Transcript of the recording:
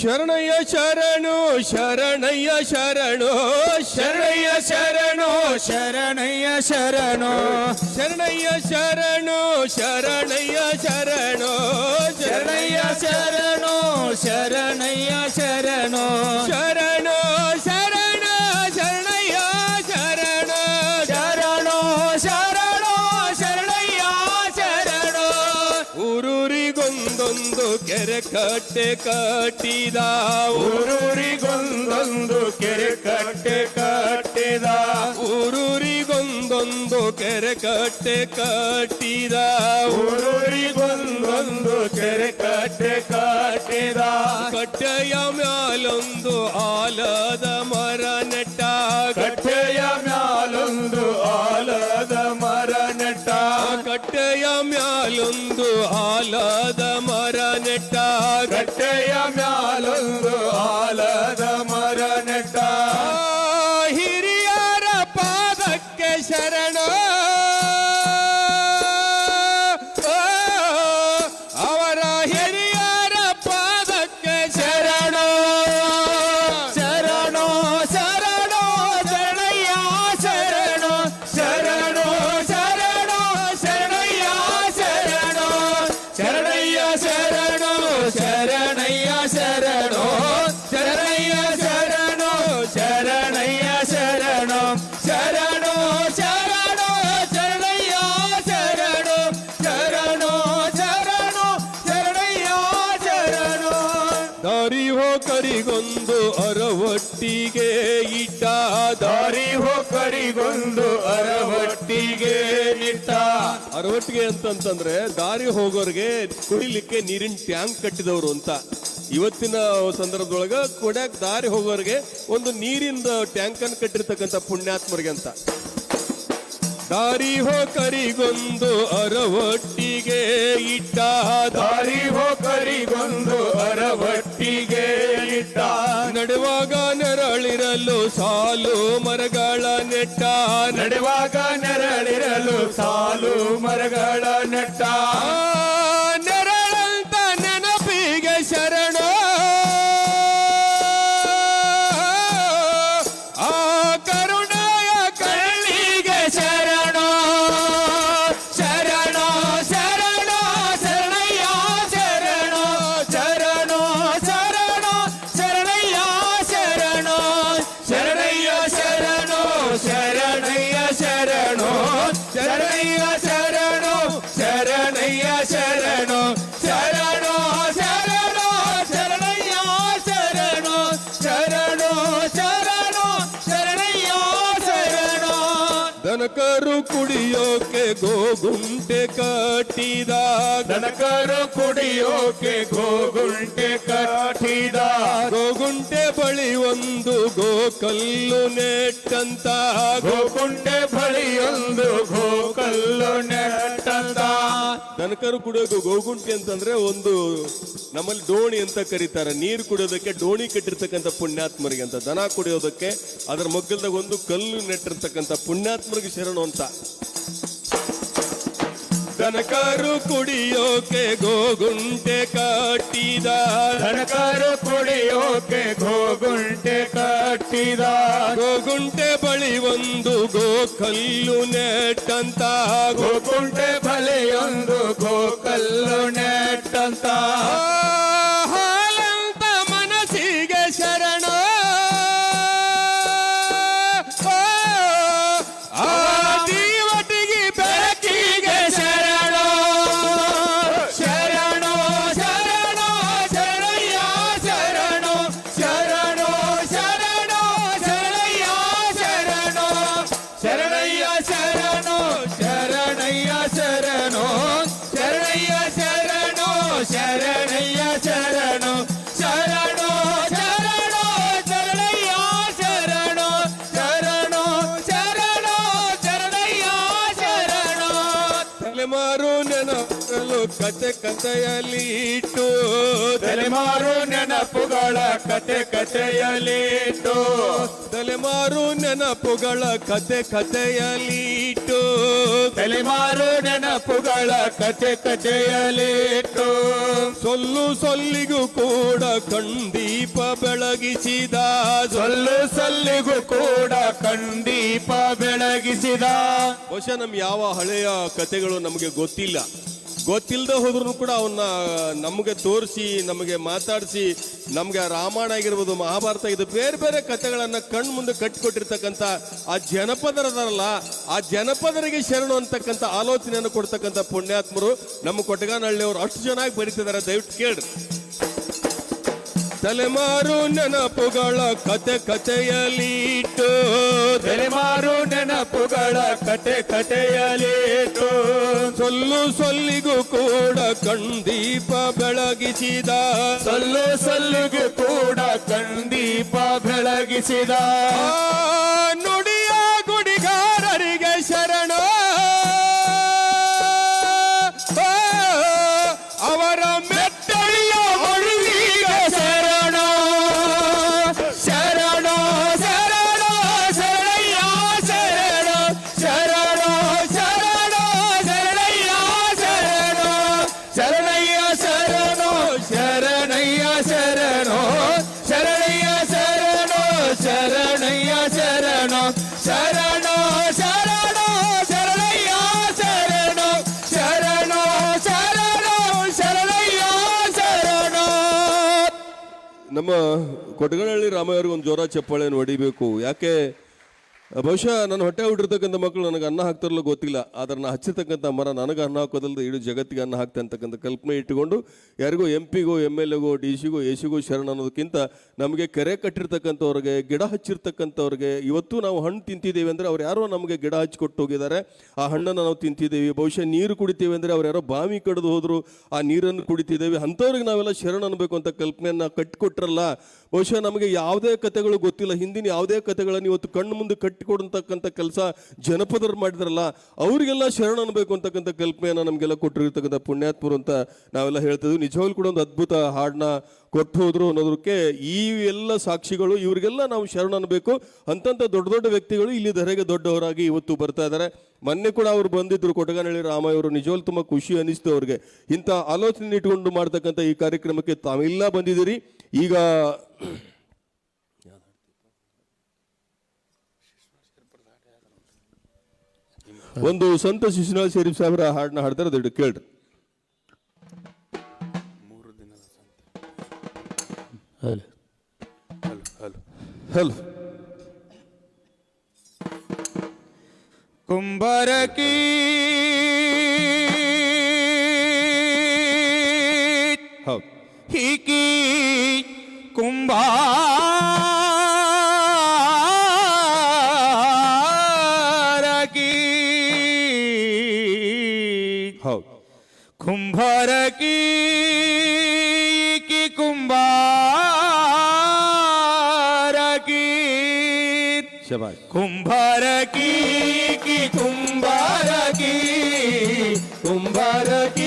ಶರಣಯ್ಯ ಶರಣು ಶರಣಯ್ಯ ಶರಣು ಶರಣಯ್ಯ ಶರಣು ಶರಣಯ್ಯ ಶರಣು. ಶರಣಯ್ಯ ಶರಣು ಶರಣಯ್ಯ ಶರಣು ಶರಣಯ್ಯ ಶರಣು ಶರಣಯ್ಯ ಶರಣು. ಕೆರೆ ಕಟ್ಟೆ ಕಟ್ಟಿದ ಊರೂರಿಗೊಂದೊಂದು ಕೆರೆ ಕಟ್ಟೆ ಕಟ್ಟಿದ ಊರೂರಿಗೊಂದೊಂದು ಕೆರೆ ಕಟ್ಟೆ ಕಟ್ಟಿದ ಊರೂರಿಗೊಂದೊಂದು ಕೆರೆ ಕಟ್ಟೆ ಕಟ್ಟಿದ ಕಟ್ಟೆಯ ಮ್ಯಾಲೊಂದು ಆಲದ ಮರ ನೆಟ್ಟ ಕಟ್ಟೆಯ ಮ್ಯಾಲೊಂದು ಆಲದ ಮರ ನೆಟ್ಟ ಕಟ್ಟೆಯ ಮ್ಯಾಲೊಂದು ಆಲದ ശരണോ ಹೋಕರಿಗೊಂದು ಅರವಟ್ಟಿಗೆ ಇಟ್ಟ ದಾರಿ ಹೊಕರಿಗೊಂದು ಅರವಟ್ಟಿಗೆ ಇಟ್ಟ. ಅರವಟ್ಟಿಗೆ ಅಂತಂತಂದ್ರೆ ದಾರಿ ಹೋಗೋರಿಗೆ ಕುಡಿಲಿಕ್ಕೆ ನೀರಿನ ಟ್ಯಾಂಕ್ ಕಟ್ಟಿದವರು ಅಂತ. ಇವತ್ತಿನ ಸಂದರ್ಭದೊಳಗ ಕುಡ್ಯಾಕ್ ದಾರಿ ಹೋಗೋರಿಗೆ ಒಂದು ನೀರಿಂದ ಟ್ಯಾಂಕ್ ಅನ್ನು ಕಟ್ಟಿರ್ತಕ್ಕಂಥ ಪುಣ್ಯಾತ್ಮರಿಗೆ ಅಂತ. ದಾರಿ ಹೋಕರಿಗೊಂದು ಅರವಟ್ಟಿಗೆ ನಡೆಯುವಾಗ ನೆರಳಿರಲು ಸಾಲು ಮರಗಳ ನೆಟ್ಟ. ದನಕರು ಕುಡಿಯೋಕೆ ಗೋಗುಂಟೆ ಕಟ್ಟಿದ ದನಕರು ಕುಡಿಯೋಕೆ ಗೋಗುಂಟೆ ಕಟ್ಟಿದ ಗೋಗುಂಟೆ ಬಳಿ ಒಂದು ಗೋಕಲ್ಲು ನೆಟ್ಟಂತ. ಗೋಕುಂಟೆ ಒಂದು ಗೋಕಲ್ಲು ನೆಟ್ಟಂತ. ದನಕರು ಕುಡಿಯೋಕೆ ಗೋಗುಂಟೆ ಅಂತಂದ್ರೆ ಒಂದು ನಮ್ಮಲ್ಲಿ ಡೋಣಿ ಅಂತ ಕರೀತಾರೆ. ನೀರು ಕುಡಿಯೋದಕ್ಕೆ ಡೋಣಿ ಕಟ್ಟಿರ್ತಕ್ಕಂಥ ಪುಣ್ಯಾತ್ಮರಿಗೆ ಅಂತ. ದನ ಕುಡಿಯೋದಕ್ಕೆ ಅದರ ಮಗ್ಗಲ್ದಾಗ ಒಂದು ಕಲ್ಲು ನೆಟ್ಟಿರ್ತಕ್ಕಂಥ ಪುಣ್ಯಾತ್ಮರಿಗೆ ಶರಣು ಅಂತ. ದನಕರು ಕುಡಿಯೋಕೆ ಗೋಗುಂಟೆ ಕಟ್ಟಿದ ದನಕರು ಕುಡಿಯೋಕೆ ಗೋಗುಂಟೆ ಕಟ್ಟಿದ ಗೋಗುಂಟೆ ಬಳಿ ಒಂದು ಗೋಕಲ್ಲು ನೆಟ್ಟಂತ ಗೋಕುಂಟೆ ಬಳಿಯೊಂದು ಗೋಕಲ್ಲು ನೆಟ್ಟಂತ ತಲೆಮಾರು ನೆನಪಲು ಕತೆ ಕತೆಯಲ್ಲಿ ಇಟ್ಟು ತಲೆಮಾರು ನೆನಪುಗಳ ಕತೆ ಕಥೆಯಲ್ಲಿಟ್ಟು ತಲೆಮಾರು ನೆನಪುಗಳ ಕತೆ ಕಥೆಯಲ್ಲಿ ಇಟ್ಟು ತಲೆಮಾರು ನೆನಪುಗಳ ಕತೆ ಕಥೆಯಲಿಟ್ಟು ಸೊಲ್ಲು ಸೊಲ್ಲಿಗೂ ಕೂಡ ಕಣ್ದೀಪ ಬೆಳಗಿಸಿದ ಸೊಲ್ಲು ಸೊಲ್ಲಿಗೂ ಕೂಡ ಕಂದೀಪ ಬೆಳಗಿಸಿದ ಬಹುಶಃ ನಮ್ ಯಾವ ಹಳೆಯ ಕತೆಗಳು ನಮಗೆ ಗೊತ್ತಿಲ್ಲ. ಗೊತ್ತಿಲ್ಲದೆ ಹೋದ್ರು ಕೂಡ ಅವನ್ನ ನಮಗೆ ತೋರಿಸಿ, ನಮಗೆ ಮಾತಾಡಿಸಿ, ನಮಗೆ ರಾಮಾಯಣ ಆಗಿರ್ಬೋದು, ಮಹಾಭಾರತ ಇದು ಬೇರೆ ಬೇರೆ ಕಥೆಗಳನ್ನು ಕಣ್ ಮುಂದೆ ಕಟ್ಟಿಕೊಟ್ಟಿರ್ತಕ್ಕಂಥ ಆ ಜನಪದರದಾರಲ್ಲ ಆ ಜನಪದರಿಗೆ ಶರಣು ಅಂತಕ್ಕಂಥ ಆಲೋಚನೆಯನ್ನು ಕೊಡ್ತಕ್ಕಂಥ ಪುಣ್ಯಾತ್ಮರು ನಮ್ಮ ಕೊಟ್ಟಗಾನಹಳ್ಳಿಯವರು ಅಷ್ಟು ಚೆನ್ನಾಗಿ ಬರೀತಿದ್ದಾರೆ, ದಯವಿಟ್ಟು ಕೇಳ್ರಿ. ತಲೆಮಾರು ನೆನಪುಗಳ ಕತೆ ಕಥೆಯಲ್ಲಿಟ್ಟು ತಲೆಮಾರು ನೆನಪುಗಳ ಕತೆ ಕಥೆಯಲಿಟ್ಟು ಸೊಲ್ಲು ಸೊಲ್ಲಿಗೂ ಕೂಡ ಕಣ್ದೀಪ ಬೆಳಗಿಸಿದ. ಸೊಲ್ಲು ಸೊಲ್ಲಿಗೂ ಕೂಡ ಕಂದೀಪ ಬೆಳಗಿಸಿದ. ನುಡಿಯ ಗುಡಿಗಾರರಿಗೆ ಶರಣ ನಮ್ಮ ಕೊಟಗನಹಳ್ಳಿ ರಾಮಯ್ಯವ್ರಿಗೆ ಒಂದು ಜೋರ ಚಪ್ಪಾಳೆಯನ್ನು ಹೊಡಿಬೇಕು. ಯಾಕೆ ಬಹುಶಃ ನನ್ನ ಹೊಟ್ಟೆ ಹುಟ್ಟಿರ್ತಕ್ಕಂಥ ಮಕ್ಕಳು ನನಗೆ ಅನ್ನ ಹಾಕ್ತಾರಲ್ಲ ಗೊತ್ತಿಲ್ಲ, ಆದರೆ ನಾನು ಹಚ್ಚಿರ್ತಕ್ಕಂಥ ಮರ ನನಗೆ ಅನ್ನ ಹಾಕೋದಲ್ಲದೆ ಇಡೀ ಜಗತ್ತಿಗೆ ಅನ್ನ ಹಾಕ್ತೆ ಅಂತಕ್ಕಂಥ ಕಲ್ಪನೆ ಇಟ್ಟುಕೊಂಡು ಯಾರಿಗೋ ಎಂ ಪಿಗೋ ಎಂ ಎಲ್ ಎಗೋ ಡಿ ಸಿಗೋ ಎ ಸಿಗೋ ಶರಣ ಅನ್ನೋದಕ್ಕಿಂತ ನಮಗೆ ಕೆರೆ ಕಟ್ಟಿರ್ತಕ್ಕಂಥವ್ರಿಗೆ, ಗಿಡ ಹಚ್ಚಿರ್ತಕ್ಕಂಥವ್ರಿಗೆ ಇವತ್ತು ನಾವು ಹಣ್ಣು ತಿಂತಿದ್ದೇವೆ ಅಂದರೆ ಅವ್ರು ಯಾರೋ ನಮಗೆ ಗಿಡ ಹಚ್ಕೊಟ್ಟು ಹೋಗಿದ್ದಾರೆ. ಆ ಹಣ್ಣನ್ನು ನಾವು ತಿಂತಿದ್ದೇವೆ. ಬಹುಶಃ ನೀರು ಕುಡಿತೀವಿ ಅಂದರೆ ಅವ್ರು ಯಾರೋ ಬಾವಿ ಕಡಿದು ಹೋದರು. ಆ ನೀರನ್ನು ಕುಡಿತಿದ್ದೇವೆ. ಅಂಥವ್ರಿಗೆ ನಾವೆಲ್ಲ ಶರಣ ಅನ್ನಬೇಕು ಅಂತ ಕಲ್ಪನೆಯನ್ನು ಕಟ್ಟಿಕೊಟ್ರಲ್ಲ ಬಹುಶಃ ನಮಗೆ ಯಾವುದೇ ಕತೆಗಳು ಗೊತ್ತಿಲ್ಲ. ಹಿಂದಿನ ಯಾವುದೇ ಕಥೆಗಳನ್ನು ಇವತ್ತು ಕಣ್ಣು ಮುಂದೆ ಕಟ್ಟಿಕೊಡತಕ್ಕಂಥ ಕೆಲಸ ಜನಪದರು ಮಾಡಿದ್ರಲ್ಲ, ಅವರಿಗೆಲ್ಲ ಶರಣ ಅನ್ಬೇಕು ಅಂತಕ್ಕಂಥ ಕಲ್ಪನೆಯನ್ನು ನಮಗೆಲ್ಲ ಕೊಟ್ಟಿರ್ತಕ್ಕಂಥ ಪುಣ್ಯಾತ್ಮರು ಅಂತ ನಾವೆಲ್ಲ ಹೇಳ್ತಿದ್ವಿ ನಿಜವಾಗ್ಲೂ ಕೂಡ ಒಂದು ಅದ್ಭುತ ಹಾಡನ್ನ ಕೊಟ್ಟು ಹೋದ್ರು ಅನ್ನೋದಕ್ಕೆ ಈ ಎಲ್ಲ ಸಾಕ್ಷಿಗಳು, ಇವರಿಗೆಲ್ಲ ನಾವು ಶರಣ ಅನ್ಬೇಕು. ಅಂತಂತ ದೊಡ್ಡ ದೊಡ್ಡ ವ್ಯಕ್ತಿಗಳು ಇಲ್ಲಿ ಧರೆಗೆ ದೊಡ್ಡವರಾಗಿ ಇವತ್ತು ಬರ್ತಾ ಇದ್ದಾರೆ. ಮೊನ್ನೆ ಕೂಡ ಅವರು ಬಂದಿದ್ರು ಕೊಟಗನಹಳ್ಳಿ ರಾಮ ಅವರು ನಿಜವಾಗ್ಲೂ ತುಂಬಾ ಖುಷಿ ಅನಿಸ್ತು ಅವ್ರಿಗೆ. ಇಂಥ ಆಲೋಚನೆ ಇಟ್ಕೊಂಡು ಮಾಡ್ತಕ್ಕಂಥ ಈ ಕಾರ್ಯಕ್ರಮಕ್ಕೆ ತಾವೆಲ್ಲ ಬಂದಿದ್ದೀರಿ. ಈಗ ಒಂದು ಸಂತ ಶಿಶುನಾಥ್ ಶರೀಫ್ ಸಾಹೇಬ್ರ ಹಾಡನ್ನ ಹಾಡ್ತಾರೆ ಅದು ಕೇಳ್ರಿ. ಹಲೋ. ಕುಂಬರಕಿ ಹೌದು. ಹಿಕಿ ಹೌದು ಕುಂಬಾರಕಿ ಕಿ ಕುಂಬಾರಕಿ ಶಬಾಷ್ ಕುಂಬಾರಕಿ ಕಿ ಕುಂಬಾರಕಿ ಕುಂಬಾರಕಿ